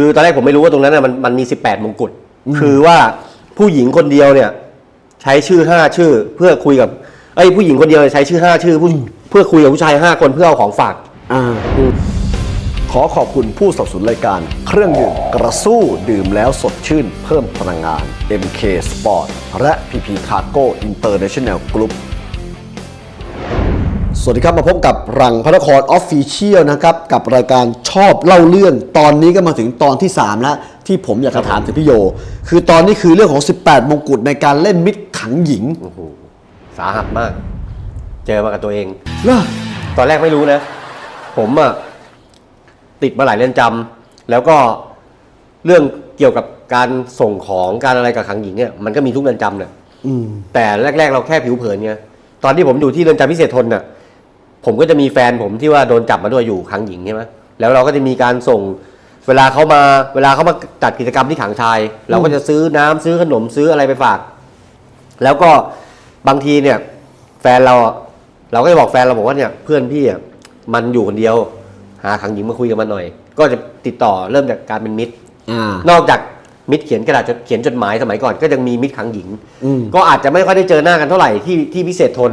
คือตอนแรกผมไม่รู้ว่าตรงนั้นน่ะมันมันมี 18 มงกุฎคือว่าผู้หญิงคนเดียวเนี่ย ใช้ชื่อ 5 ชื่อ เพื่อคุยกับไอ้ยผู้หญิงคนเดียวใช้ชื่อ 5 ชื่อผู้เพื่อคุยกับผู้ชาย 5 คนเพื่อเอาของฝาก อ่าขอขอบคุณผู้สนับสนุนรายการ เครื่องดื่มกระสู้ดื่มแล้วสดชื่น เพิ่มพลังงาน MK Sport และ PP Cargo International Group สวัสดีครับมาพบกับรังพระนครออฟฟิเชียลนะครับกับรายการชอบเล่าเรื่อง ตอนนี้ก็มาถึงตอนที่ 3 แล้ว ที่ผมอยากจะถามถึงพี่โย คือตอนนี้คือเรื่องของ 18 มงกุฎในการเล่นมิตรขังหญิงโอ้โหสาหัสมาก เจอมากับตัวเอง เหรอตอนแรกไม่รู้นะ ผมอะติดมาหลายเรือนจำแล้วก็เรื่องเกี่ยวกับการส่งของการอะไรกับขังหญิงเนี่ยมันก็มีทุกเรือนจำเนี่ย อืมแต่แรก ๆ เราแค่ผิวเผินไงตอนที่ผมอยู่ที่เรือนจำพิเศษทนน่ะ ผมก็จะมีแฟนผมที่ว่าโดนจับมาด้วยอยู่ขังหญิงใช่ไหมแล้วเราก็จะมีการส่งเวลาเขามาเวลาเขามาจัดกิจกรรมที่ขังชาย เราก็จะซื้อน้ำซื้อขนมซื้ออะไรไปฝาก แล้วก็บางทีเนี่ย แฟนเราอะเราก็จะบอกแฟนเราบอกว่าเนี่ยเพื่อนพี่อะมันอยู่คนเดียว หาขังหญิงมาคุยกับมันหน่อย ก็จะติดต่อเริ่มจากการเป็นมิตรอ่านอกจากมิตรเขียนกระดาษจดเขียนจดหมายสมัยก่อนก็ยังมีมิตรขังหญิงอืมก็อาจจะไม่ค่อยได้เจอหน้ากันเท่าไหร่ที่ที่พิเศษทน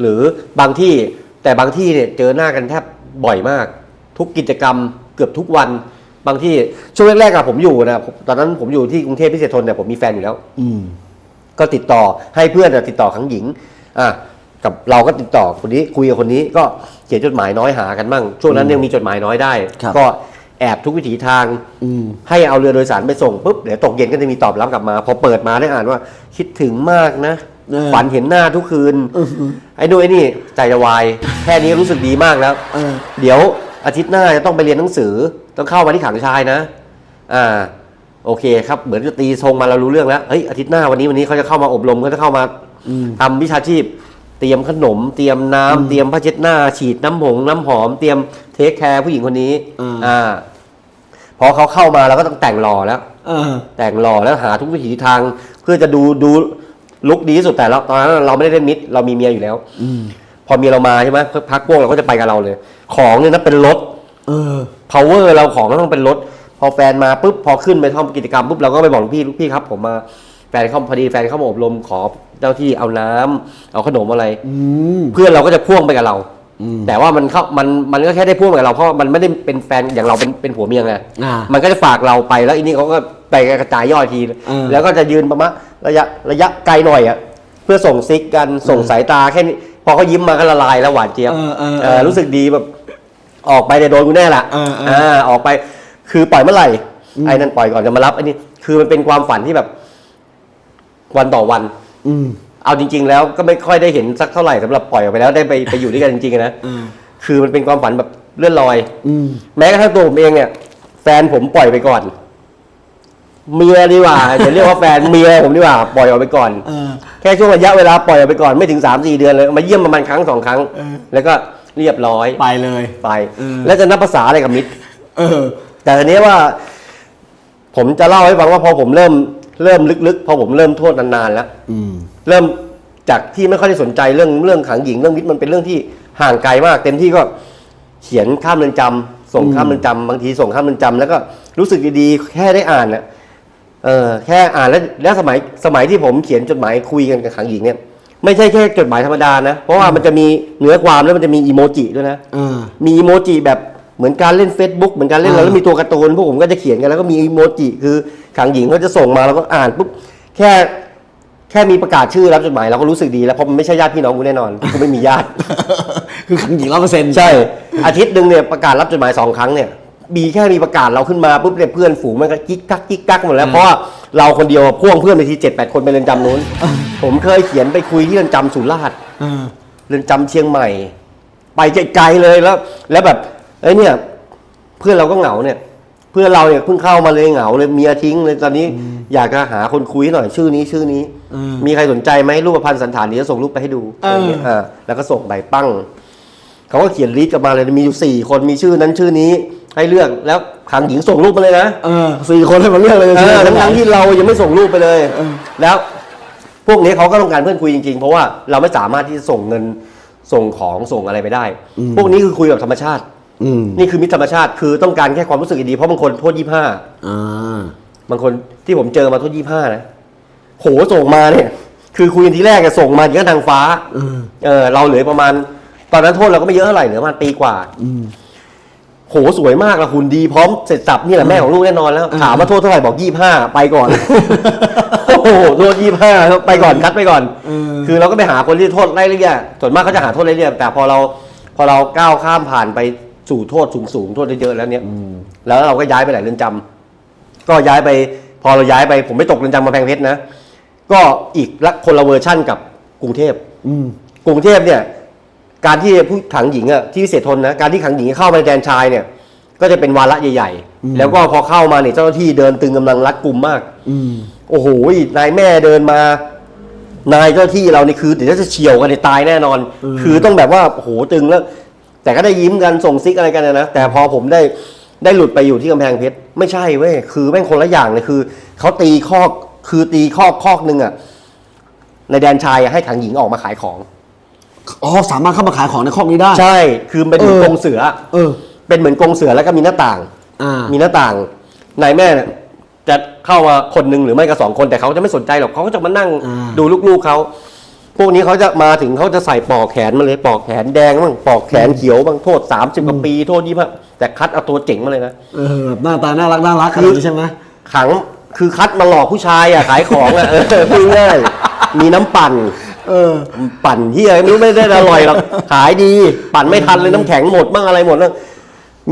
หรือบางที่ แต่บางที่เนี่ยเจอหน้ากันแทบบ่อยมาก ทุกกิจกรรมเกือบทุกวันบางที่ช่วงแรกๆอะผมอยู่นะผมตอนนั้นผมอยู่ที่กรุงเทพพิเศษทนเนี่ยผมมีแฟนอยู่แล้ว อืมก็ติดต่อให้เพื่อนอะติดต่อขังหญิง อะกับเราก็ติดต่อคนนี้คุยกับคนนี้ก็เขียนจดหมายน้อยหากันบ้างช่วงนั้นยังมีจดหมายน้อยได้ครับก็แอบทุกวิถีทางอืมให้เอาเรือโดยสารไปส่งปุ๊บเดี๋ยวตกเย็นก็จะมีตอบรับกลับมา พอเปิดมาได้อ่านว่า คิดถึงมากนะเออ ฝันเห็นหน้าทุกคืนไอ้นู่นไอ้นี่ใจจะวายแค่นี้รู้สึกดีมากแล้วเออเดี๋ยวอาทิตย์หน้าจะต้องไปเรียนหนังสือ ต้องเข้ามาที่ขังชายนะ อ่า โอเคครับ เหมือนจะตีทรงมาเรารู้เรื่องแล้วเฮ้ยอาทิตย์หน้าวันนี้วันนี้เขาจะเข้ามาอบรมเขาจะเข้ามาทำวิชาชีพ เตรียมขนม เตรียมน้ำเตรียมผ้าเช็ดหน้า ฉีดน้ำหงน้ำหอม เตรียมเทคแคร์ผู้หญิงคนนี้อืมอ่า พอเขาเข้ามาเราก็ต้องแต่งหล่อแล้วเออแต่งหล่อแล้วหาทุกวิถีทาง เพื่อจะดูดู ลุกดีที่สุดแต่เราตอนนั้นเราไม่ได้เล่นมิดเรามีเมียอยู่แล้วอืมพอเมียเรามาใช่ไหมพักพวกเราก็จะไปกับเราเลย ของเนี่ยนะเป็นรถเออ power เราของก็ต้องเป็นรถ พอแฟนมาปุ๊บพอขึ้นไปทำกิจกรรมปุ๊บเราก็ไปบอกลูกพี่ลูกพี่ครับ ผมมาแฟนเข้าพอดีแฟนเข้ามาอบรมขอเจ้าที่เอาน้ำเอาขนมอะไรอืมเพื่อนเราก็จะพ่วงไปกับเรา อืม แต่ว่ามันเข้ามันมันก็แค่ได้พ่วงไปกับเราเพราะมันไม่ได้เป็นแฟนอย่างเราเป็นเป็นผัวเมียไงอ่ามันก็จะฝากเราไปแล้วอันนี้เขาก็ไปกระจายย่อยทีเออแล้วก็จะยืนประมาณระยะระยะไกลหน่อยอะเพื่อส่งซิกกันส่งสายตาแค่นี้พอเขายิ้มมาก็ละลายแล้วหวานเจี๊ยบเออเออเออรู้สึกดีแบบ ออกไปเนี่ยโดนกูแน่ละเออเออออกไป คือปล่อยเมื่อไหร่ไอ้นั่นปล่อยก่อนจะมารับไอ้นี่คือมันเป็นความฝันที่แบบ วันต่อวัน อืม เอาจริง ๆ แล้วก็ไม่ค่อยได้เห็นสักเท่าไหร่สำหรับปล่อยออกไปแล้วได้ไปไปอยู่ด้วยกันจริงๆนะอืมคือมันเป็นความฝันแบบเลื่อนลอยอืมแม้กระทั่งตัวผมเองเนี่ย แฟนผมปล่อยไปก่อน เมียดีกว่าจะเรียกว่าแฟนเมียผมดีกว่าปล่อยออกไปก่อนเออแค่ช่วงระยะเวลาปล่อยออกไปก่อนไม่ถึงสามสี่เดือนเลยมาเยี่ยมประมาณครั้งสองครั้งเออแล้วก็เรียบร้อยไปเลยไปเออแล้วจะนับภาษาอะไรกับมิตรเออแต่ทีนี้ว่า ผมจะเล่าให้ฟังว่าพอผมเริ่มเริ่มลึกๆ พอผมเริ่มโทษนานๆแล้วอืม เริ่มจากที่ไม่ค่อยได้สนใจเรื่องเรื่องขังหญิงเรื่องมิตรมันเป็นเรื่องที่ห่างไกลมาก เต็มที่ก็เขียนข้ามเรือนจำส่งข้ามเรือนจำบางทีส่งข้ามเรือนจำแล้วก็รู้สึกดีๆแค่ได้อ่านน่ะเออแค่อ่านแล้วแล้วสมัยสมัยที่ผมเขียนจดหมายคุยกันกับขังหญิงเนี่ยไม่ใช่แค่จดหมายธรรมดานะเพราะว่ามันจะมีเนื้อความแล้วมันจะมีอีโมจิด้วยนะเออมีอีโมจิแบบเหมือนการเล่น Facebook เหมือนการเล่นอะไรอ่าแล้วมีตัวการ์ตูนพวกผมก็จะเขียนกันแล้วก็มีอีโมจิคือขังหญิงเขาจะส่งมาแล้วก็อ่านปุ๊บแค่ แค่มีประกาศชื่อรับจดหมายเราก็รู้สึกดีแล้วเพราะมันไม่ใช่ญาติพี่น้องกูแน่นอนกูไม่มีญาติ คือขังหญิงร้อยเปอร์เซ็นต์ใช่ อาทิตย์หนึ่งเนี่ยประกาศรับจดหมายสองครั้งเนี่ยมีแค่มีประกาศเราขึ้นมาปุ๊บเนี่ยเพื่อนฝูงมันก็กิ๊กกักกิ๊กกักหมดแล้วเพราะว่าเราคนเดียวพ่วงเพื่อนไปทีเจ็ดแปดคนไปเรือนจำนู้น ผมเคยเขียนไปคุยที่เรือนจำสุราษฎร์เออเรือนจำเชียงใหม่ ไปไกลๆเลยแล้ว แล้วแบบเอ้ยเนี่ย เพื่อนเราก็เหงาเนี่ย เพื่อนเราเนี่ยเพิ่งเข้ามาเลยเหงาเลยเมียทิ้งเลยตอนนี้อยากจะหาคนคุยหน่อยชื่อนี้ชื่อนี้อืมมีใครสนใจไหมรูปพันธ์สันฐานเดี๋ยวจะส่งรูปไปให้ดูเออออะไรเงี้ยอ่าแล้วก็ส่งใบปั้งเขาก็เขียนลิสต์กลับมาเลยมีอยู่สี่คนมีชื่อนั้นชื่อนี้ให้เลือกแล้วขังหญิงส่งรูปมาเลยนะเออสี่คนให้มาเลือกเลยเออใช่ไหมทั้งๆที่เรายังไม่ส่งรูปไปเลยเออแล้วพวกนี้เขาก็ต้องการเพื่อนคุยจริงๆ เพราะว่าเราไม่สามารถที่จะส่งเงินส่งของส่งอะไรไปได้ พวกนี้คือคุยแบบธรรมชาติ อืมนี่คือมิตรธรรมชาติคือต้องการแค่ความรู้สึกดีๆเพราะบางคนโทษยี่ห้าอ่าบางคนที่ผมเจอมาโทษยี่ห้านะโหส่งมาเนี่ย คือคุยกันทีแรกอะส่งมาอย่างกับทางฟ้าเออเออเราเหลือประมาณ ตอนนั้นโทษเราก็ไม่เยอะเท่าไหร่เหลือประมาณปีกว่า อืม โหสวยมากละหุ่นดีพร้อมเสร็จสับนี่แหละแม่ของลูกแน่นอนแล้ว ถามว่าโทษเท่าไหร่บอกยี่ห้าไปก่อน โอ้โหโทษยี่ห้าไปก่อนคัดไปก่อน เออ คือเราก็ไปหาคนที่โทษไล่เรียๆส่วนมากเขาจะหาโทษไล่เรียแต่พอเราพอเราก้าวข้ามผ่านไป สู่โทษสูงสูงๆโทษเยอะๆแล้วเนี่ยแล้วเราก็ย้ายไปหลายเรือนจำก็ย้ายไป พอเราย้ายไปผมไม่ตกเรือนจำกำแพงเพชรนะก็อีกละคนละเวอร์ชั่นกับกรุงเทพอืมกรุงเทพเนี่ย การที่ผู้ขังหญิงอะที่พิเศษทนนะการที่ขังหญิงเข้ามาในแดนชายเนี่ย ก็จะเป็นวาระใหญ่ ๆ แล้วก็พอเข้ามาเนี่ยเจ้าหน้าที่เดินตึงกำลังรัดกุมมาก อืมโอ้โหนายแม่เดินมานายเจ้าหน้าที่เรานี่คือเดี๋ยวจะเฉียวกันเนี่ยตายแน่นอน คือต้องแบบว่าโอ้โหตึงแล้ว แต่ก็ได้ยิ้มกันส่งซิกอะไรกันนะนะแต่พอผมได้ได้หลุดไปอยู่ที่กำแพงเพชรไม่ใช่เว้ยคือแม่งคนละอย่างเลยคือเขาตีคอกคือตีคอกคอกหนึ่งอะในแดนชายอะให้ขังหญิงออกมาขายของ อ๋อสามารถเข้ามาขายของในคอกนี้ได้ ใช่ คือเป็นเหมือนเออ กรงเสือ เออ เป็นเหมือนกรงเสือแล้วก็มีหน้าต่าง อ่า มีหน้าต่างนายแม่เนี่ยจะเข้ามาคนหนึ่งหรือไม่ก็สองคนแต่เขาจะไม่สนใจหรอกเขาก็จะมานั่งอ่า ดูลูกๆเขา พวกนี้เขาจะมาถึงเขาจะใส่ปลอกแขนมาเลยปลอกแขนแดงบ้างปลอกแขนเขียวบ้างโทษสามสิบกว่าปีโทษยี่ห้าแต่คัดเอาตัวเจ๋งมาเลยนะเออแบบหน้าตาน่ารักน่ารักอะไรอย่างนี้ใช่ไหมขังคือคัดมาหลอกผู้ชายอะขายของอะเออพูดง่ายมีน้ำปั่น เออ ปั่นเฮียไม่รู้ไม่ได้อร่อยหรอกขายดี ปั่นไม่ทันเลยน้ำแข็งหมดบ้างอะไรหมดบ้าง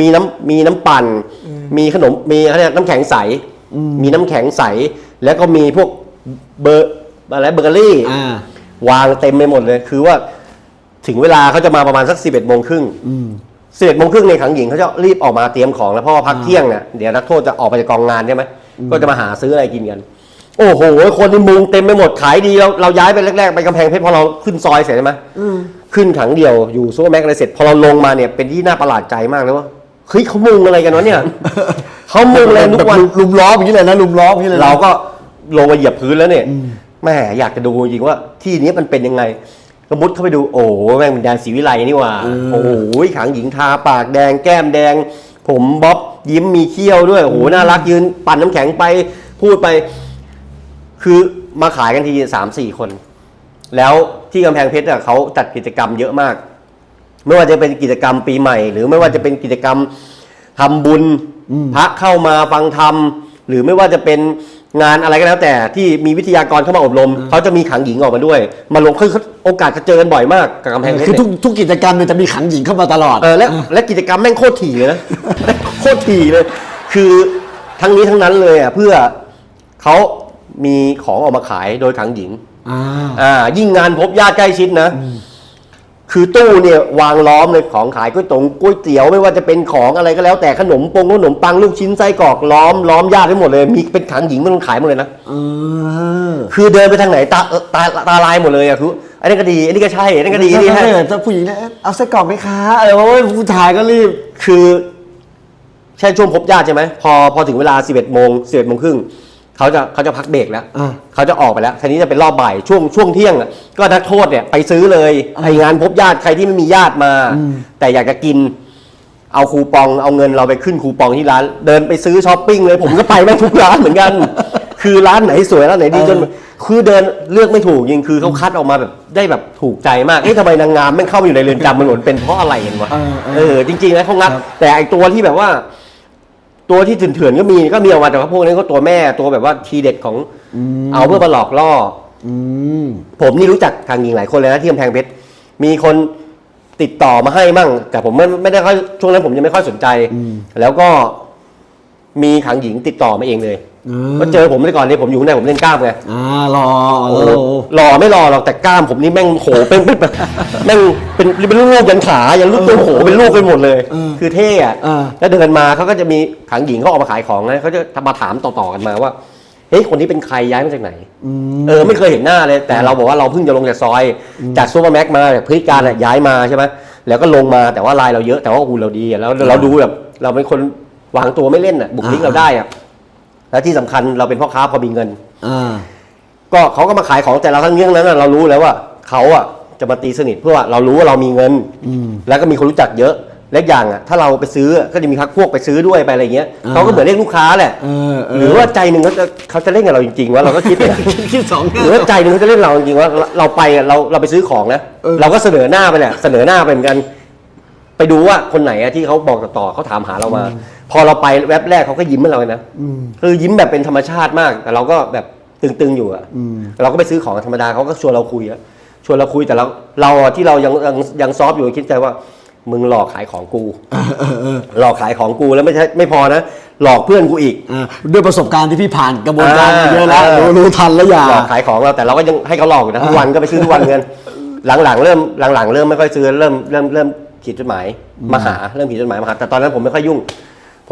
มีน้ำมีน้ำปั่น มีขนมมีอะไรน้ำแข็งใส มีน้ำแข็งใส แล้วก็มีพวกเบอร์อะไรเบเกอรี่อ่า วางเต็มไปหมดเลย คือว่าถึงเวลาเขาจะมาประมาณสักสิบเอ็ดโมงครึ่งอืมสิบเอ็ดโมงครึ่งในยขังหญิงเขาจะรีบออกมาเตรียมของแล้วเพราะว่าพักเที่ยงเนี่ยเดี๋ยวนักโทษจะออกไปจากกองงานใช่ไหมก็จะมาหาซื้ออะไรกินกัน โอ้โห คนในมุงเต็มไปหมดขายดีเราเราย้ายไปแรกๆไปกำแพงเพชรพอเราขึ้นซอยเสร็จใช่ไหมอืมขึ้นขังเดียวอยู่ซูเปอร์แม็กซ์อะไรเสร็จพอเราลงมาเนี่ยเป็นที่น่าประหลาดใจมากเลยว่าเฮ้ยเขามุงอะไรกันวะเนี่ยเขามุงอะไรทุกวันลุมล้อมอย่างนี้เลยนะลุมล้อมอย่างนี้เลยนะเราก็ลงมาเหยียบพื้นแล้วเนี่ย แม่อยากจะดูจริงๆว่าที่นี้มันเป็นยังไงก็มุดเข้าไปดูโอ้โหแม่งเป็นแดนศรีวิไลนี่หว่าโอ้โหขังหญิงทาปากแดงแก้มแดง ผมบ๊อบยิ้มมีเขี้ยวด้วยโอ้โหน่ารักยืนปั่นน้ำแข็งไปพูดไป คือมาขายกันทีสามสี่คน แล้วที่กำแพงเพชรอะเขาจัดกิจกรรมเยอะมาก ไม่ว่าจะเป็นกิจกรรมปีใหม่ หรือไม่ว่าจะเป็นกิจกรรมทำบุญพระเข้ามาฟังธรรมหรือไม่ว่าจะเป็น งานอะไรก็แล้วแต่ที่มีวิทยากรเข้ามาอบรมเขาจะมีขังหญิงออกมาด้วย มาลงคือโอกาสจะเจอกันบ่อยมากกับกำแพงเพชรคือเนี่ยทุกทุกกิจกรรมเนี่ยจะมีขังหญิงเข้ามาตลอดเออและและกิจกรรมแม่งโคตรถี่เลยนะโคตรถี่เลย คือทั้งนี้ทั้งนั้นเลยอะเพื่อเขามีของออกมาขายโดยขังหญิงอ่าอ่ายิ่งงานพบญาติใกล้ชิดนะ คือตู้เนี่ยวางล้อมเลยของขายก๋วยตงก๋วยเตี๋ยวไม่ว่าจะเป็นของอะไรก็แล้วแต่ขนมปงขนมปังลูกชิ้นไส้กรอกล้อมล้อมญาติให้หมดเลย มีเป็นขังหญิงมันขายหมดเลยนะเออคือเดินไปทางไหนตาเอ่อตาตาลายหมดเลยอะคืออันนี้ก็ดี อันนี้ก็ใช่อันนี้ก็ดีอันนี่ถ้าให้ถ้าผู้หญิงเนี่ยเอาไส้กรอกไหมคะเออโอ้ยผู้ชายก็รีบคือ ใช่ช่วงพบญาติใช่ไหมพอพอถึงเวลา 11โมง11โมงครึ่ง เขาจะเขาจะพักเบรกแล้วอ่าเขาจะออกไปแล้วทีนี้จะเป็นรอบบ่ายช่วงช่วงเที่ยงอะก็นักโทษเนี่ยไปซื้อเลยไองานพบญาติใครที่ไม่มีญาติมา แต่อยากจะกิน เอาคูปองเอาเงินเราไปขึ้นคูปองที่ร้าน เดินไปซื้อช้อปปิ้งเลย ผมก็ไปแม่งทุกร้านเหมือนกัน คือร้านไหนสวยร้านไหนดีจนคือเดินเลือกไม่ถูกจริงคือเขาคัดออกมาแบบได้แบบถูกใจมากเอ๊ะทำไมนางงามแม่งเข้ามาอยู่ในเรือนจำมันหลนเป็นเพราะอะไรกันวะเออเออเออจริงๆนะเขางัดครับแต่ไอตัวที่แบบว่า ตัวที่เถื่อนๆก็มีก็มีออกมาแต่ว่าพวกนี้ก็ตัวแม่ตัวแบบว่าทีเด็ดของเอาเพื่อมาหลอกล่ออืมผมนี่รู้จักทางหญิงหลายคนเลยนะที่กำแพงเพชรมีคนติดต่อมาให้มั่ง แต่ผมไม่ไม่ได้ค่อยช่วงนั้นผมยังไม่ค่อยสนใจ แล้วก็มีขังหญิงติดต่อมาเองเลยอืม ก็เจอผมเลยก่อนเนี่ยผมอยู่ข้างในผมเล่นกล้ามไงอ่ารอโอ้โอ้โหหล่อไม่หล่อหรอกแต่กล้ามผมนี่แม่งโหเป็นเป็นแบบแม่งเป็นเป็นลูกยันขายันลูกตัวโหเป็นลูกไปหมดเลย คือเท่อะอ่าแล้วเดินมาเขาก็จะมีขังหญิงเขาออกมาขายของนะเขาจะมาถามต่อๆกันมาว่าเฮ้ยคนนี้เป็นใครย้ายมาจากไหนอืมเออไม่เคยเห็นหน้าเลย แต่เราบอกว่าเราเพิ่งจะลงจากซอย จากซูเปอร์แม็กซ์มาพฤติการอะย้ายมาใช่ไหมแล้วก็ลงมาแต่ว่าลายเราเยอะแต่ว่าหุ่นเราดีอะแล้วเราดูแบบเราเป็นคนวางตัวไม่เล่นอะบุคลิกเราได้อะ แล้วที่สำคัญเราเป็นพ่อค้าพอมีเงิน อ่า ก็เขาก็มาขายของแต่เราทั้งเรื่องนั้นน่ะเรารู้แล้วว่าเขาอะจะมาตีสนิทเพื่อว่าเรารู้ว่าเรามีเงิน อืม แล้วก็มีคนรู้จักเยอะและอย่างอะถ้าเราไปซื้อก็จะมีพักพวกไปซื้อด้วยไปอะไรเงี้ยอ่า เขาก็เหมือนเรียกลูกค้าแหละ เออเออหรือว่าใจหนึ่งเขาจะเขาจะเล่นกับเราจริงๆว่าเราก็คิดเนี่ย คิดสองหรือว่าใจหนึ่งเขาจะเล่นเราจริงๆว่าเราเราไปอะเราเราไปซื้อของนะเออ เราก็เสนอหน้าไปแหละเสนอหน้าไปเหมือนกัน ไปดูว่าคนไหนอะที่เขาบอกต่อๆเขาถามหาเรามา พอเราไปแวบแรกเขาก็ยิ้มให้เราเลยนะคือยิ้มแบบเป็นธรรมชาติมาก แต่เราก็แบบตึงๆอยู่อะเราก็ไปซื้อของธรรมดาเขาก็ชวนเราคุยอะชวนเราคุยแต่เราเราอะที่เรายังยังยังซอฟต์อยู่คิดใจว่า มึงหลอกขายของกู หลอกขายของกูแล้วไม่ใช่ไม่พอนะ หลอกเพื่อนกูอีก อ่าด้วยประสบการณ์ที่พี่ผ่านกระบวนการอ่าเยอะแล้วอ่ารู้รู้ทันแล้วอย่า หลอกขายของเราแต่เราก็ยังให้เขาหลอกอยู่นะทุกวันก็ไปซื้อทุกวันเงิน หลังๆเริ่มหลังๆเริ่มไม่ค่อยซื้อเริ่มเริ่มเริ่มเขียนจดหมายมาหาเริ่มเขียนจดหมายมาหาแต่ตอนนั้นผมไม่ค่อยยุ่ง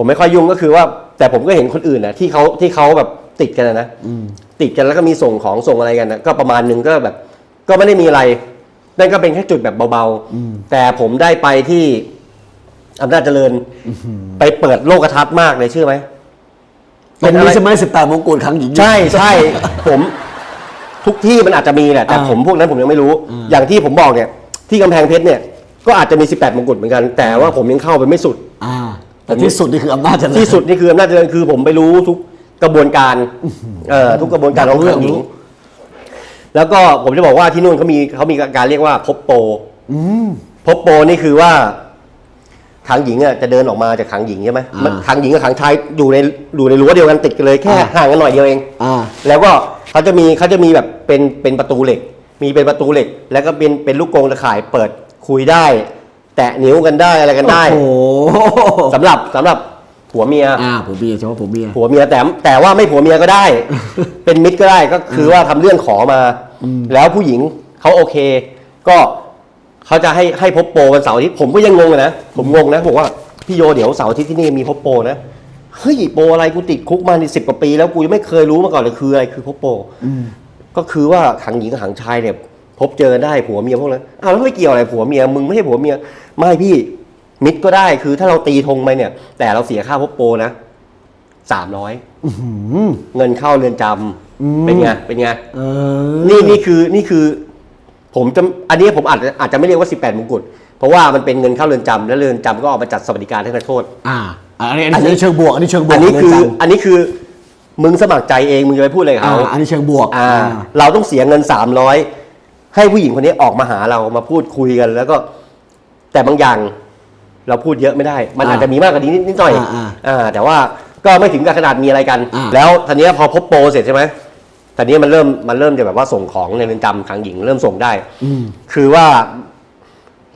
ผมไม่ค่อยยุ่งก็คือว่า แต่ผมก็เห็นคนอื่นนะที่เขาที่เขาแบบติดกันนะนะติดกันแล้วก็มีส่งของส่งอะไรกันนะก็ประมาณหนึงก็แบบ ก็ไม่ได้มีอะไรนั่นก็เป็นแค่จุดแบบเบาๆแต่ผมได้ไปที่อำนาจเจริญไปเปิดโลกทัศน์มากเลยเชื่อไหมตรงนี้ใช่ไหมสิบแปดมงกุฎครั้งหญิงใช่ใช่ผมทุกที่มันอาจจะมีแหละแต่อ่าผมพวกนั้นผมยังไม่รู้ อย่างที่ผมบอกเนี่ย ที่กำแพงเพชรเนี่ย ก็อาจจะมี 18 มงกุฎเหมือนกัน แต่ว่าผมยังเข้าไปไม่สุดอ่า แต่ที่สุดนี่คืออำนาจเจริญที่สุดนี่คืออำนาจเจริญคือผมไปรู้ทุกกระบวนการเอ่อทุกกระบวนการของรู้ทางหญิรู้งแล้วก็ผมจะบอกว่าที่นู่นเขามีเขามีการเรียกว่าพบโปรพบโปรนี่คือว่าขังหญิงอะจะเดินออกมาจากขังหญิงใช่ไหมอ่าขังหญิงกับขังชายอยู่ในอยู่ในรั้วเดียวกันติดกันเลยแค่อ่าห่างกันหน่อยเดียวเองอ่าแล้วก็เขาจะมีเขาจะมีแบบเป็นเป็นประตูเหล็ก มีเป็นประตูเหล็ก แล้วก็เป็นเป็นลูกกรงตะข่ายเปิดคุยได้ แตะนิ้วกันได้อะไรกันได้โอ้โหสำหรับสำหรับผัวเมีย อ่าผมเมียเฉพาะผมเมีย ผัวเมียแต่แต่ว่าไม่ผัวเมียก็ได้ เป็นมิตรก็ได้ก็คือว่าทำเรื่องขอมาแล้วผู้หญิงเขาโอเค ก็เขาจะให้ให้พบโปรวันเสาร์อาทิตย์ผมก็ยังงงอะนะผมงงนะบอกว่าพี่โยเดี๋ยวเสาร์อาทิตย์ที่นี่มีพบโปรนะเฮ้ยโปรอะไรกูติดคุกมาสิบกว่าปี แล้วกูยังไม่เคยรู้มาก่อนเลยคืออะไรคือพบโปรก็คือว่าขังหญิงกับขังชายเนี่ย พบเจอได้ผัวเมียพวกนั้นอ้าวแล้วไม่เกี่ยวอะไรผัวเมียมึงไม่ใช่ผัวเมียไม่พี่มิตรก็ได้คือถ้าเราตีธงไปเนี่ย แต่เราเสียค่าพบโปรนะสามร้อยเงินเข้าเรือนจำเป็นไงเป็นไงเออนี่นี่คือนี่คือ ผมจะอันนี้ผมอาจจะอาจจะไม่เรียกว่า18มงกุฎเพราะว่ามันเป็นเงินเข้าเรือนจำและเรือนจำก็ออกมาจัดสวัสดิการให้นักโทษ อ่า อันนี้อันนี้เชิงบวก อันนี้เชิงบวกอันนี้คือเรืจำอันนี้คือมึงสมัครใจเองมึงจะไปพูดอะไรกับอ่าเขาอันนี้เชิงบวก อ่า เราต้องเสียเงิน300 ให้ผู้หญิงคนนี้ออกมาหาเรามาพูดคุยกัน แล้วก็ แต่บางอย่าง เราพูดเยอะไม่ได้ มันอ่าอาจจะมีมากกว่านี้นิดหน่อยอ่าอ่าอ่าแต่ว่าก็ไม่ถึงกับขนาดมีอะไรกัน อ่า แล้วทีนี้พอพบโปรเสร็จใช่ไหมตอนนี้มันเริ่มมันเริ่มจะแบบว่าส่งของในเรือนจำขังหญิงเริ่มส่งได้คือว่า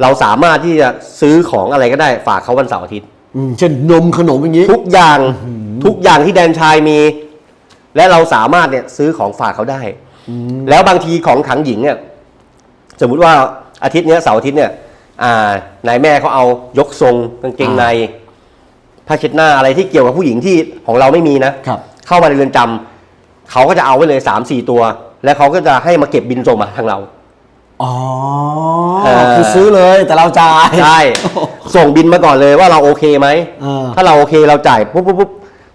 เราสามารถที่จะซื้อของอะไรก็ได้ ฝากเขาวันเสาร์อาทิตย์ อืมเช่นนมขนมอย่างนี้ ทุกอย่างทุกอย่างที่แดนชายมี และเราสามารถเนี่ยซื้อของฝากเขาได้ แล้วบางทีของขังหญิงเนี่ย สมมุติว่าอาทิตย์เนี้ยเสาร์อาทิตย์เนี่ยอ่านายแม่เขาเอายกทรงกางเกงในผ้าเช็ดหน้าอะไรที่เกี่ยวกับผู้หญิงที่ของเราไม่มีนะ ครับ เข้ามาในเรือนจำเขาก็จะเอาไว้เลยสามสี่ตัว แล้วเขาก็จะให้มาเก็บบินส่งมาทางเรา อ๋อ เออ คือซื้อเลยแต่เราจ่าย ใช่ ส่งบินมาก่อนเลยว่าเราโอเคไหม เออ ถ้าเราโอเคเราจ่ายปุ๊บปุ๊บปุ๊บ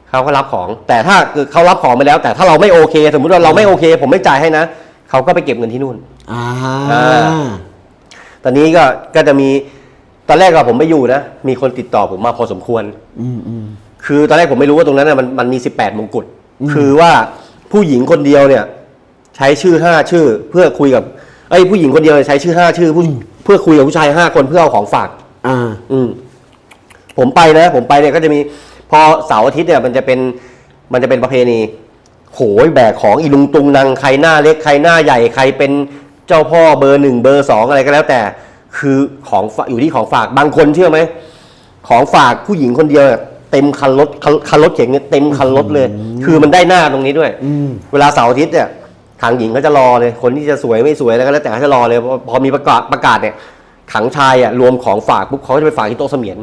เขาก็รับของ แต่ถ้าคือเขารับของไปแล้ว แต่ถ้าเราไม่โอเค สมมุติว่าเราไม่โอเค ผมไม่จ่ายให้นะเขาก็ไปเก็บเงินที่นู่น อ่าอ่า ตอนนี้ก็ก็จะมีตอนแรกก็ผมไม่อยู่นะ มีคนติดต่อผมมาพอสมควร อืมอืม คือตอนแรกผมไม่รู้ว่าตรงนั้นนะมันมันมี 18 มงกุฎ คือว่าผู้หญิงคนเดียวเนี่ย ใช้ชื่อห้าชื่อ เพื่อคุยกับไอ้ยผู้หญิงคนเดียวใช้ชื่อห้าชื่อผู้เพื่อคุยกับผู้ชายห้าคนเพื่อเอาของฝาก อ่า อืมผมไปนะ ผมไปเนี่ยก็จะมีพอเสาร์อาทิตย์เนี่ยมันจะเป็นมันจะเป็นประเพณีโหยแบกของอีลุงตุงนางใครหน้าเล็กใครหน้าใหญ่ใครเป็น เจ้าพ่อเบอร์หนึ่งเบอร์สองอะไรก็แล้วแต่ คือของฝากอยู่ที่ของฝากบางคนเชื่อไหมของฝากผู้หญิงคนเดียวเนี่ยเต็มคันรถคันคันรถเข็นเนี่ยเต็มคันรถเลย คือมันได้หน้าตรงนี้ด้วยอืมเวลาเสาร์อาทิตย์เนี่ยทางหญิงเขาจะรอเลย คนที่จะสวยไม่สวยแล้วก็แล้วแต่เขาจะรอเลยพอพอมีประกาศประกาศเนี่ยขังชายอะรวมของฝากปุ๊บเขาก็จะไปฝากที่โต๊ะเสมียน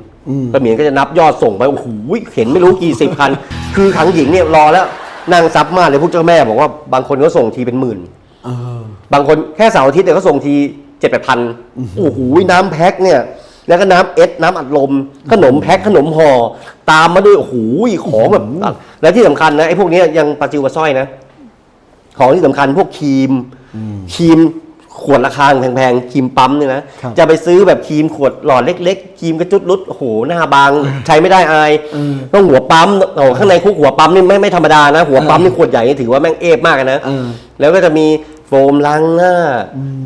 เสมียนก็จะนับยอดส่งไปโอ้โหเห็นไม่รู้กี่สิบพัน คือขังหญิงเนี่ยรอแล้วนั่งซับมากเลยพวกเจ้าแม่บอกว่าบางคนก็ส่งทีเป็นหมื่นเออ บางคนแค่เสาร์อาทิตย์เนี่ยเขาส่งทีเจ็ดแปดพันโอ้โหน้ำแพ็คเนี่ย แล้วก็น้ำเอสน้ำอัดลม ขนมแพ็คขนมห่อตามมาด้วยโอ้โหของแบบและที่สำคัญนะไอ้พวกเนี้ยยังปลาจิวปลาสร้อยนะ ของที่สำคัญพวกครีมครีมขวดราคาแพงๆครีมปั๊มเนี่ยนะ ครับจะไปซื้อแบบครีมขวดหลอดเล็กๆครีมกระจุดรุดโอ้โหหน้าบาง ใช้ไม่ได้อายเออต้องหัวปั๊มโอ้โหข้างในคุกหัวปั๊มนี่ไม่ไม่ธรรมดานะ หัวปั๊มนี่ขวดใหญ่นี่ถือว่าแม่งเอฟมากนะ เออ แล้วก็จะมี โฟมล้างหน้า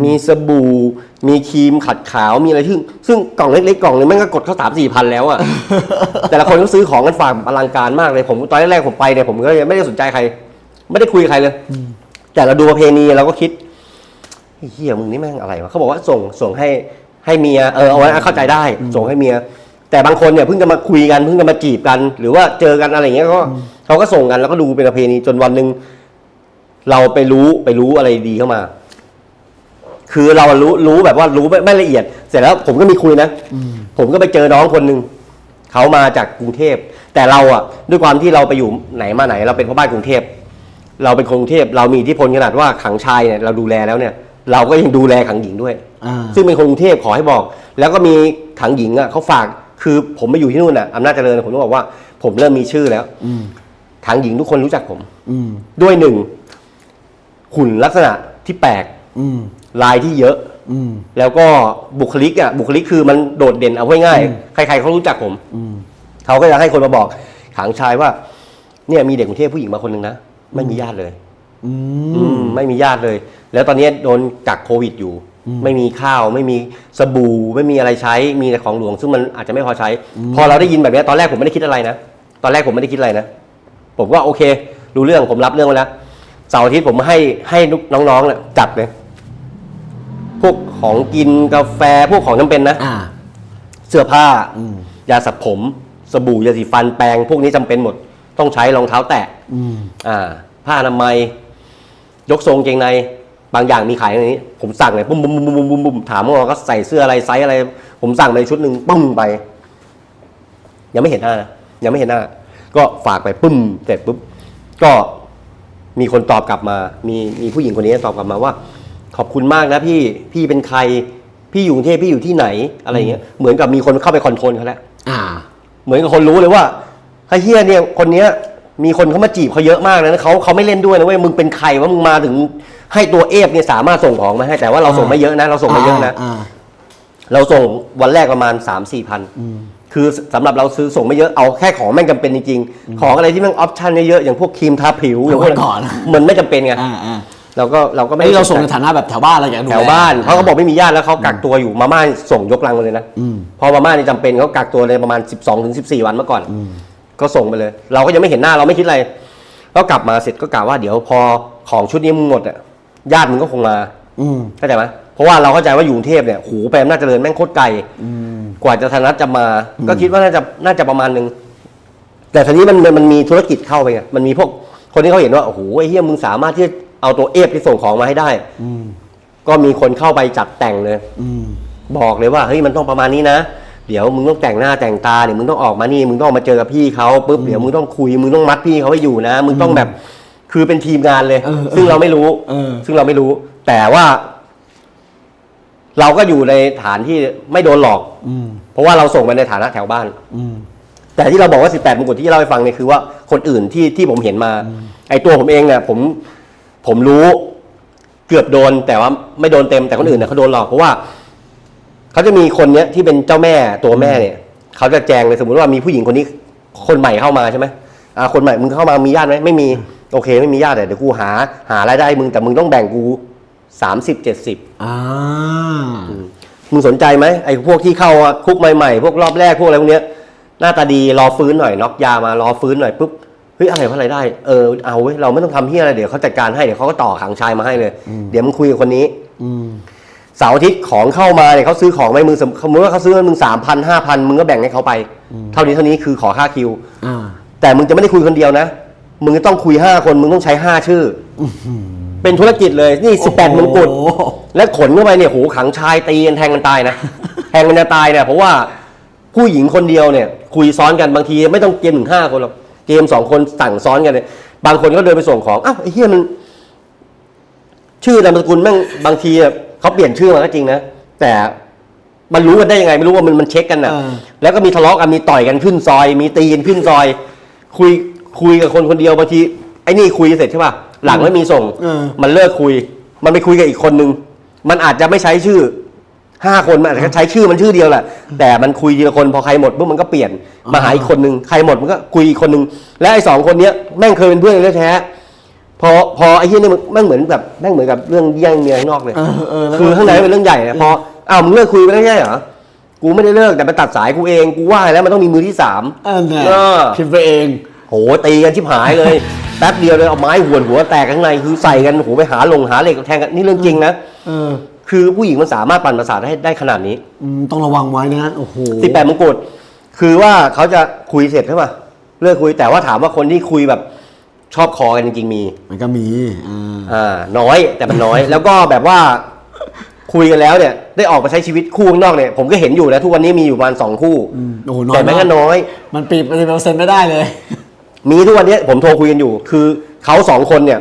มีสบู่ มีครีมขัดขาว มีอะไรซึ่งซึ่งกล่องเล็กๆกล่องนึงแม่งก็กดเข้าสามสี่พันแล้วอะแต่ละคนก็ซื้อของกันฝากอลังการมากเลย ผมตอนแรกๆผมไปเนี่ยผมก็ยังไม่ได้สนใจใคร ไม่ได้คุยกับใครเลย แต่เราดูประเพณีเราก็คิดเฮ้ยเฮียมึงนี่แม่งอะไรวะเขาบอกว่าส่งส่งให้ให้เมียเออเอาไว้เข้าใจได้ ส่งให้เมีย แต่บางคนเนี่ยเพิ่งจะมาคุยกันเพิ่งจะมาจีบกัน หรือว่าเจอกันอะไรอย่างเงี้ยก็เขาก็ส่งกันแล้วก็ดูเป็นประเพณีจนวันหนึ่ง เราไปรู้ไปรู้อะไรดีเข้ามา คือเรารู้รู้แบบว่ารู้ไม่ไม่ละเอียด เสร็จแล้วผมก็มีคุยนะผมก็ไปเจอน้องคนหนึ่งเขามาจากกรุงเทพแต่เราอะด้วยความที่เราไปอยู่ไหนมาไหน เราเป็นพ่อบ้านกรุงเทพเราเป็นคนกรุงเทพเรามีอิทธิพลขนาดว่าขังชายเนี่ยเราดูแลแล้วเนี่ย เราก็ยังดูแลขังหญิงด้วยอ่าซึ่งเป็นคนกรุงเทพขอให้บอก แล้วก็มีขังหญิงอะเขาฝากคือผมไปอยู่ที่นู่นอะอำนาจเจริญผมต้องบอกว่า ผมเริ่มมีชื่อแล้วอืมขังหญิงทุกคนรู้จักผมอืมด้วยหนึ่ง หุ่นลักษณะที่แปลกอืมลายที่เยอะ อืม แล้วก็บุคลิกอะบุคลิกคือมันโดดเด่นเอาไว้ง่ายใครๆเขารู้จักผม อืม เขาก็จะให้คนมาบอกขังชายว่า เนี่ยมีเด็กกรุงเทพผู้หญิงมาคนหนึ่งนะไม่มีญาติเลย อือืม ม ไม่มีญาติเลย แล้วตอนนี้โดนกักโควิดอยู่ ไม่มีข้าวไม่มีสบู่ไม่มีอะไรใช้มีแต่ของหลวง ซึ่งมันอาจจะไม่พอใช้ พอเราได้ยินแบบนี้ตอนแรกผมไม่ได้คิดอะไรนะตอนแรกผมไม่ได้คิดอะไรนะผมก็โอเครู้เรื่องผมรับเรื่องไว้แล้ว เสาร์อาทิตย์ผมให้ให้น้องๆเนี่ยจัดเลย พวกของกินกาแฟพวกของจำเป็นนะ อ่า เสื้อผ้า อืม ยาสระผม สบู่ยาสีฟันแปรงพวกนี้จำเป็นหมด ต้องใช้รองเท้าแตะ อืม อ่า ผ้าอนามัย ยกทรงเกงใน บางอย่างมีขายในนี้ ผมสั่งเลยปุ้มปุ้มปุ้มปุ้มปุ้มปุ้มถามว่าก็ใส่เสื้ออะไรไซส์อะไร ผมสั่งไปชุดหนึ่งปุ้มไป ยังไม่เห็นหน้านะยังไม่เห็นหน้า ก็ฝากไปปุ้มเสร็จปุ๊บ ก็ มีคนตอบกลับมา มีมีผู้หญิงคนนี้ตอบกลับมาว่า ขอบคุณมากนะพี่พี่เป็นใคร พี่อยู่กรุงเทพพี่อยู่ที่ไหนอะไรอย่างเงี้ยเหมือนกับมีคนเข้าไปคอนโทรลเขาแล้วอ่า เหมือนกับคนรู้เลยว่าไอ้เฮียเนี่ยคนเนี้ยมีคนเขามาจีบเขาเยอะมากเลยนะเขาเขาไม่เล่นด้วยนะเว้ยมึงเป็นใครว่ามึงมาถึงให้ตัวเอฟเนี่ยสามารถส่งของมาให้แต่ว่าเราส่งไม่เยอะนะ เราส่งไม่เยอะนะอ่าเราส่งวันแรกประมาณ3ามสี่พัน คือสำหรับเราซื้อส่งไม่เยอะเอาแค่ของแม่งจำเป็นจริงๆ ของอะไรที่แม่งออปชั่นเยอะๆอย่างพวกครีมทาผิวอย่างพวกเอาไว้ก่อนมันไม่จำเป็นไงอ่าอ่าเราก็เราก็ไม่ไอ้ได้เราส่งสในนใจฐานะแบบแถวบ้านอะไรอย่างเงี้ยแถวบ้านเขาก็บอกไม่มีญาติแล้วเขากักตัวอยู่มาม่าส่งยกลังมาเลยนะอืมพอมาม่านี่จำเป็นเขากักตัวเลยประมาณ 12ถึง14 วันเมื่อก่อนก็ส่งไปเลย เราก็ยังไม่เห็นหน้าเราไม่คิดอะไรก็กลับมาเสร็จก็กล่าวว่าเดี๋ยวพอของชุดนี้มึงหมดอะญาติมึงก็คงมาอืมเข้าใจไหมเพ ราะว่าเราเข้าใจว่าอยู่กรุงเทพเนี่ยหูไปอำนาจเจริญแม่งโคตรไกลอืมกว่าจะธนัดจะมา ก็คิดว่าน่าจะน่าจะประมาณนึง แต่ทีนี้มันมันมันมีธุรกิจเข้าไปไงมันมีพวกคนที่เขาเห็นว่าโอ้โหไอ้เฮียมึงสามารถที่จะเอาตัวเอฟที่ส่งของมาให้ได้ อืมก็มีคนเข้าไปจัดแต่งเลย อืมบอกเลยว่าเฮ้ยมันต้องประมาณนี้นะเดี๋ยวมึงต้องแต่งหน้าแต่งตาเดี๋ยวมึงต้องออกมานี่มึงต้องมาเจอกับพี่เขาปุ๊บเดี๋ยวมึงต้องคุยมึงต้องมัดพี่เขาให้อยู่นะ มึงต้องแบบคือเป็นทีมงานเลยเออซึ่งเราไม่รู้เออซึ่งเราไม่รู้ แต่ว่า เราก็อยู่ในฐานที่ไม่โดนหลอก อืมเพราะว่าเราส่งไปในฐานะแถวบ้าน อืม แต่ที่เราบอกว่า 18มงกุฎที่เล่าให้ฟังเนี่ยคือว่าคนอื่นที่ที่ผมเห็นมา ไอ้ตัวผมเองเนี่ยผมผมรู้เกือบโดน แต่ว่าไม่โดนเต็มแต่คนอื่นเนี่ยเขาโดนหลอกเพราะว่าเขาจะมีคนเนี้ยที่เป็นเจ้าแม่ตัวแม่เนี่ยเขาจะแจงเลยสมมติว่ามีผู้หญิงคนนี้ คนใหม่เข้ามาใช่ไหมอ่าคนใหม่มึงเข้ามามีญาติไหมไม่มีโอเค ไม่มีญาติแต่เดี๋ยวกูหา หารายได้มึงแต่มึงต้องแบ่งกู สามสิบเจ็ดสิบอ่ามึงสนใจไหมไอ้พวกที่เข้าอะคุกใหม่ๆ พวกรอบแรกพวกอะไรพวกเนี้ย หน้าตาดีรอฟื้นหน่อยน็อกยามารอฟื้นหน่อยปุ๊บเฮ้ยอะไรวะอะไรได้เออเอาเว้ยเราไม่ต้องทำเฮียอะไรเดี๋ยวเขาจัดการให้เดี๋ยวเขาก็ต่อขังชายมาให้เลย เดี๋ยวมึงคุยกับคนนี้อืมเสาร์อาทิตย์ของเข้ามาเนี่ยเขาซื้อของไม่มึงสมสมมติว่าเขาซื้อให้มึงสามพันห้าพันมึงก็แบ่งให้เขาไป เท่านี้เท่านี้คือขอค่าคิวอ่าแต่มึงจะไม่ได้คุยคนเดียวนะมึงจะต้องคุยห้าคนมึงต้องใช้ห้าชื่ออ เป็นธุรกิจเลยนี่สิบแปดมงกุฎโอ้โหและขนเข้าไปเนี่ยโหขังชายตีกันแทงกันตายนะ แทงกันจะตายเนี่ยเพราะว่าผู้หญิงคนเดียวเนี่ย คุยซ้อนกันบางทีไม่ต้องเกมถึงห้าคนหรอกเกมสองคนสั่งซ้อนกันเลยบางคนก็เดินไปส่งของอ้าวไอ้เหี้ยมัน ชื่อนามสกุลแม่งบางทีอะเขาเปลี่ยนชื่อมาก็จริงนะแต่มันรู้กันได้ยังไง ไม่รู้ว่ามันมันเช็คกันนะเออแล้วก็มีทะเลาะกันมีต่อยกันขึ้นซอย มีตีกันขึ้นซอย คุยคุยกับคนคนเดียวบางทีไอ้นี่คุยเสร็จใช่ป่ะ หลังไม่มีส่ง เออ มันเลิกคุย มันไปคุยกับอีกคนนึง มันอาจจะไม่ใช้ชื่อห้าคนมันอาจจะใช้ชื่อมันชื่อเดียวแหละแต่มันคุยทีละคนพอใครหมดปุ๊บมันก็เปลี่ยนมาหาอีกคนนึงใครหมดมันก็คุยอีกคนนึงและไอ้สองคนเนี้ยแม่งเคยเป็นเพื่อนกันแท้ๆพอพอไอ้เหี้ยนี่มันแม่งเหมือนแบบแม่งเหมือนกับเรื่องแย่งเมียข้างนอกเลย เออเออแล้วก็ คือข้างในเป็นเรื่องใหญ่นะพออ้าวมึงเลิกคุยไปได้วใช่เหรอกูไม่ได้เลิกแต่ไปตัดสายกูเองกูว่าแล้วมันต้องมีมือที่สามเออเนี่ยเออ คิดไปเอง โหตีกันชิบหายเลย แป๊บเดียวเลยเอาไม้หวนหัวแตกข้างในคือใส่กันโหไปหาลงหาเหล็กแทงกันนี่เรื่องจริงนะเออ คือผู้หญิงมันสามารถปั่นประสาทได้ได้ขนาดนี้อืมต้องระวังไว้นะโอ้โหสิบแปดมงกุฎคือว่าเขาจะคุยเสร็จใช่ป่ะเลิกคุยแต่ว่าถามว่าคนที่คุยแบบชอบคอกันจริงๆมี มันก็มีอ่าอ่าน้อยแต่มันน้อย แล้วก็แบบว่าคุยกันแล้วเนี่ยได้ออกมาใช้ชีวิตคู่ข้างนอกเนี่ยผมก็เห็นอยู่แล้วทุกวันนี้มีอยู่ประมาณสองคู่ อืมโอ้โหน้อยแต่แม่งก็น้อย มันปีบเป็นเปอร์เซ็นต์ไม่ได้เลย มีทุกวันนี้ผมโทรคุยกันอยู่ คือเขาสองคนเนี่ย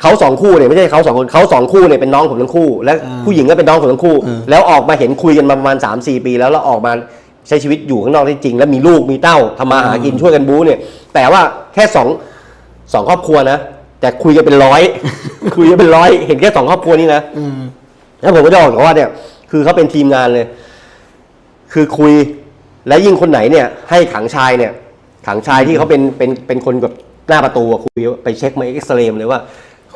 เขาสองคู่เนี่ยไม่ใช่เขาสองคนเขาสองคู่เนี่ยเป็นน้องผมทั้งคู่ และอ่าผู้หญิงก็เป็นน้องผมทั้งคู่อืมแล้วออกมาเห็นคุยกันมาประมาณ3าสี่ปี แล้วแล้วออกมาใช้ชีวิตอยู่ข้างนอกที่จริง แล้วมีลูกมีเต้าทำมาหากินช่วยกันบู๊เนี่ย แต่ว่าแค่สองสองครอบครัวนะแต่คุยกันเป็นร้อย คุยกันเป็นร้อยเห็นแค่สองครอบครัวนี้นะ อืม แล้วผมก็จะบอกว่าเนี่ย คือเขาเป็นทีมงานเลย คือคุย และยิ่งคนไหนเนี่ย ให้ขังชายเนี่ย ขังชายที่เขาเป็นเป็นเป็นคนแบบหน้าประตูอะคุยไปเช็คมาเอ็กซเรย์เลยว่า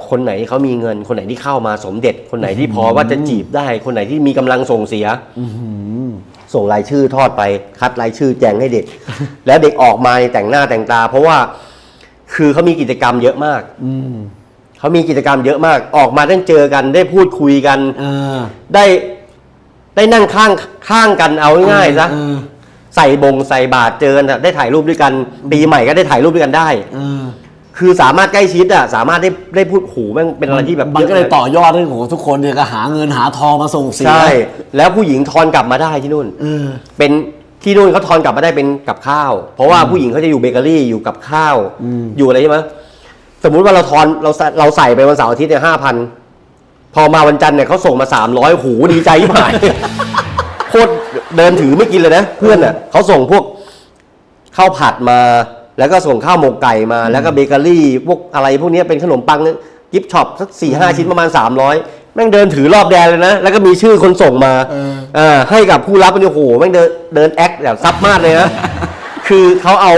คนไหนเขามีเงิน คนไหนที่เข้ามาสมเด็จ คนไหนที่พอว่าจะจีบได้ คนไหนที่มีกำลังส่งเสีย ส่งรายชื่อทอดไปคัดรายชื่อแจงให้เด็ก แล้วเด็กออกมาแต่งหน้าแต่งตา เพราะว่าคือเขามีกิจกรรมเยอะมากอืมเขามีกิจกรรมเยอะมาก ออกมาได้เจอกันได้พูดคุยกันอ่าได้ได้นั่งข้างข้างกันเอาง่ายๆซะเออ ใส่บงใส่บาตรเจอกันอะได้ถ่ายรูปด้วยกันปีใหม่ก็ได้ถ่ายรูปด้วยกันได้ เออคือสามารถใกล้ชิดอะสามารถได้ได้พูดหูแม่งเป็นอะไรที่แบบมันก็เลยอะต่อยอดเรื่องของทุกคนเนี่ยก็หาเงินหาทองมาส่งเสียใช่แล้วผู้หญิงทอนกลับมาได้ที่นู่นเออเป็นที่นู่นเขาทอนกลับมาได้เป็นกับข้าว เพราะว่าผู้หญิงเขาจะอยู่เบเกอรี่อยู่กับข้าวอืมอยู่อะไรใช่ไหมสมมุติว่าเราทอนเราใส่เราใส่ไปวันเสาร์อาทิตย์เนี่ยห้าพันพอมาวันจันทร์เนี่ยเขาส่งมาสามร้อยหูดีใจที่หาย โคตรเดินถือไม่กินเลยนะ เพื่อนอะเขาส่งพวกข้าวผัดมา แล้วก็ส่งข้าวหมกไก่มา แล้วก็เบเกอรี่พวกอะไรพวกเนี้ยเป็นขนมปังกิฟช็อปสักสี่ห้าชิ้นประมาณสามร้อยแม่งเดินถือรอบแดนเลยนะ แล้วก็มีชื่อคนส่งมาเออเออให้กับผู้รับเนี่ยโอ้โหแม่งเดินเดินแอคแบบซับมากเลยนะคือเขาเอา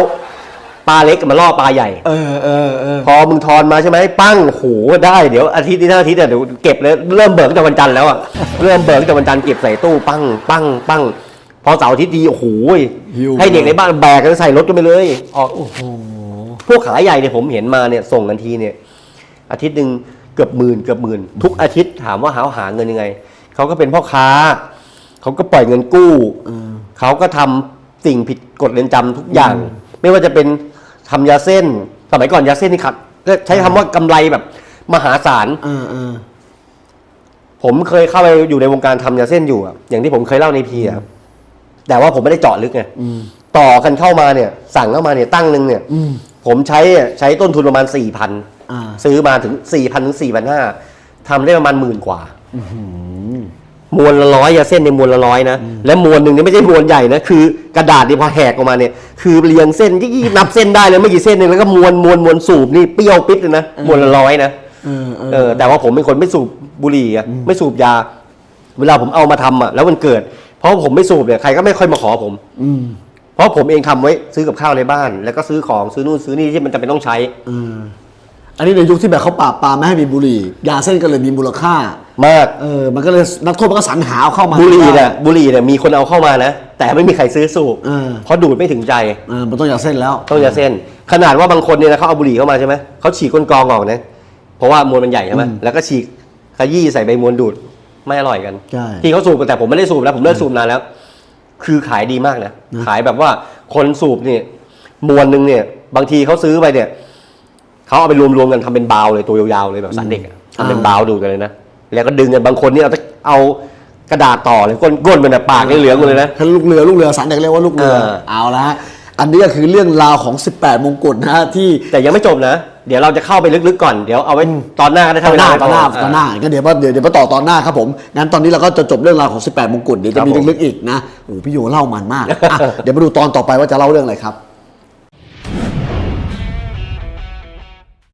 ปลาเล็กมาล่อปลาใหญ่ เออเออเออพอมึงทอนมาใช่ไหมปั้งโหได้เดี๋ยวอาทิตย์นี้ทั้งอาทิตย์อะเดี๋ยวเก็บเลยเริ่มเบิกตั้งแต่วันจันทร์แล้วอะเริ่มเบิกตั้งแต่วันจันทร์เก็บใส่ตู้ปั้งปั้งปั้งพอเสาร์อาทิตย์ดีโอ้โหหิว ให้เด็กในบ้านแบกกันใส่รถกันไปเลยออก โอ้โห พวกขายใหญ่เนี่ยผมเห็นมาเนี่ยส่งกันทีเนี่ย อาทิตย์หนึ่งเกือบหมื่นเกือบหมื่นทุกอาทิตย์ถามว่าหาหาเงินยังไงเขาก็เป็นพ่อค้าเขาก็ปล่อยเงินกู้เออเขาก็ทำสิ่งผิดกฎเรือนจำทุกอย่าง ไม่ว่าจะเป็น ทำยาเส้น สมัยก่อนยาเส้นนี่ขัดก็ใช้คำว่ากำไรแบบมหาศาล เออเออผมเคยเข้าไปอยู่ในวงการทำยาเส้นอยู่อะอย่างที่ผมเคยเล่าในพีอะแต่ว่าผมไม่ได้เจาะลึกไงอืมต่อกันเข้ามาเนี่ย สั่งเข้ามาเนี่ยตั้งหนึ่งเนี่ย อืมผมใช้อะใช้ต้นทุนประมาณสี่พันอ่าซื้อมาถึงสี่พันถึงสี่พันห้าทำได้ประมาณหมื่นกว่า อื้อหือ มวลละร้อยยาเส้นในยมวลละร้อยนะและมวลหนึ่งนี่ไม่ใช่มวลใหญ่นะคือกระดาษนี่พอแหกออกมาเนี่ยคือเรียงเส้นยี่นับเส้นได้เลยไม่กี่เส้นเองแล้วก็มวลมวลมวลสูบนี่เปรี้ยวปิดเลยนะมวลละร้อยนะเออเออเออแต่ว่าผมเป็นคนไม่สูบบุหรี่อะไม่สูบยา เวลาผมเอามาทำอะแล้วมันเกิด เพราะผมไม่สูบเนี่ยใครก็ไม่ค่อยมาขอผมอืมเพราะผมเองทำไว้ซื้อกับข้าวในบ้าน แล้วก็ซื้อของซื้อนู่นซื้อนี่ที่มันจำเป็นต้องใช้เอออันนี้ในยุคที่แบบเขาปราบปรามไม่ให้มีบุหรี่ ยาเส้นก็เลยมีมูลค่า มาก เออ มันก็เลยนักโทษมันก็สรรหาเอาเข้ามาบุหรี่เนี่ยได้บุหรี่เนี่ยมีคนเอาเข้ามานะ แต่ไม่มีใครซื้อสูบเออเพราะดูดไม่ถึงใจ เออมันต้องยาเส้นแล้ว ต้องยาเส้น ขนาดว่าบางคนเนี่ยนะเขาเอาบุหรี่เข้ามาใช่ไหมเขาฉีกก้นกรองออกนะเพราะว่ามวลมันใหญ่ใช่ไหมอืมแล้วก็ฉีกขยี้ใส่ใบมวลดูดไม่อร่อยกันใช่ที่เขาสูบกันแต่ผมไม่ได้สูบแล้วผมเลิกสูบนานแล้ว คือขายดีมากนะนะขายแบบว่าคนสูบเนี่ยมวลหนึ่งเนี่ย บางทีเขาซื้อไปเนี่ยเขาเอาไปรวมๆกันทำเป็นบาวเลยตัวยาวๆเลยแบบสันเด็กอะทำเป็นบาวดูดกันเลยนะ แล้วก็ดึงกันบางคนเนี่ยเอาเอากระดาษต่อเลยก้นก้นมันน่ะปากยังเหลืองอยู่เลยนะถ้าลูกเรือลูกเรือสารเด็กเรียกว่าลูกเรือเออเอาละฮะอันนี้ก็คือเรื่องราวของ 18 มงกุฎนะฮะที่แต่ยังไม่จบนะ เดี๋ยวเราจะเข้าไปลึกๆก่อนเดี๋ยวเอาไว้ตอนหน้าก็ได้ตอนหน้าทำเวลตอนหน้าต่ตอนหน้าก็เดี๋ยวว่าเดี๋ยวเดี๋ยวมาต่อตอนหน้าครับผมงั้นตอนนี้เราก็จะจบเรื่องราวของ 18 มงกุฎเดี๋ยวจะมีครับผมลึกๆอีกนะโอ้โหพี่โยเล่ามันมากอะเดี๋ยวมาดูตอนต่อไปว่าจะเล่าเรื่องอะไรครับ